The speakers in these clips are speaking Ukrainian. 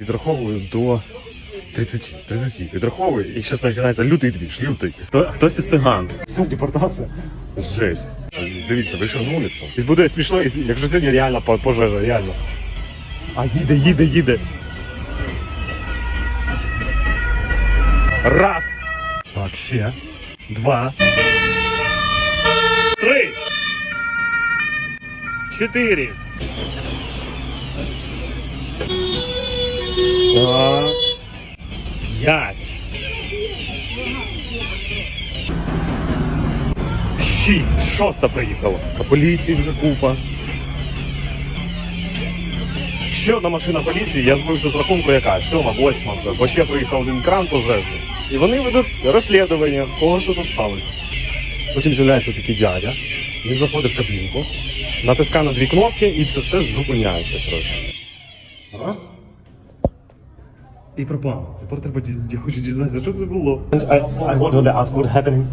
Відраховую до 30. 30. Відраховую, і зараз починається лютий двіж, лютий. Хто, хтось із циган. Все, депортація. Жесть. Дивіться, вийшов на вулицю. І буде смішно, якщо сьогодні реально пожежа, реально. А їде, їде, їде. Раз. Так, ще. Два. Три. Чотири. П'ять. Шість. Шоста приїхала. А поліції вже купа. Ще одна машина поліції, я збився з рахунку яка? Сьома, восьма вже, бо ще приїхав один кран пожежний. І вони ведуть розслідування, кого що тут сталося. Потім з'являється такий дядя, він заходить в кабінку, натискає на дві кнопки і це все зупиняється. Коротше. Раз. І пропав. Тепер треба я хочу дізнатися, що це було. I, I want to ask what happened.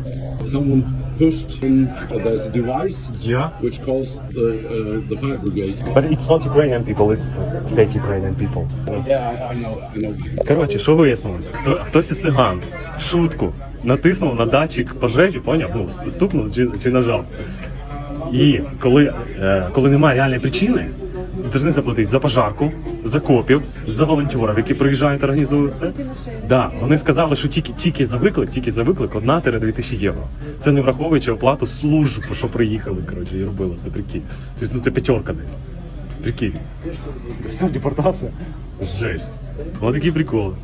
Someone pushed in. Uh, there's a device Yeah. which calls the uh, the fire brigade. But it's not Ukrainian people, it's fake Ukrainian people. Yeah, I, I know. I know. Коротше, що вияснилося? Хтось із циган в шутку натиснув на датчик пожежі, поняв? Ну, стукнув чи, чи нажав. І коли, е, коли немає реальної причини, повинні заплатити за пожарку, за копів, за волонтерів, які приїжджають організують це. Да, вони сказали, що тільки, тільки за виклик, тільки за виклик 1-2 тисячі євро. Це не враховуючи оплату служб, що приїхали, коротше, і робили це, прикинь. Тобто, ну це п'ятерка десь. Прикинь. Все, депортація. Жесть. Ось такі приколи.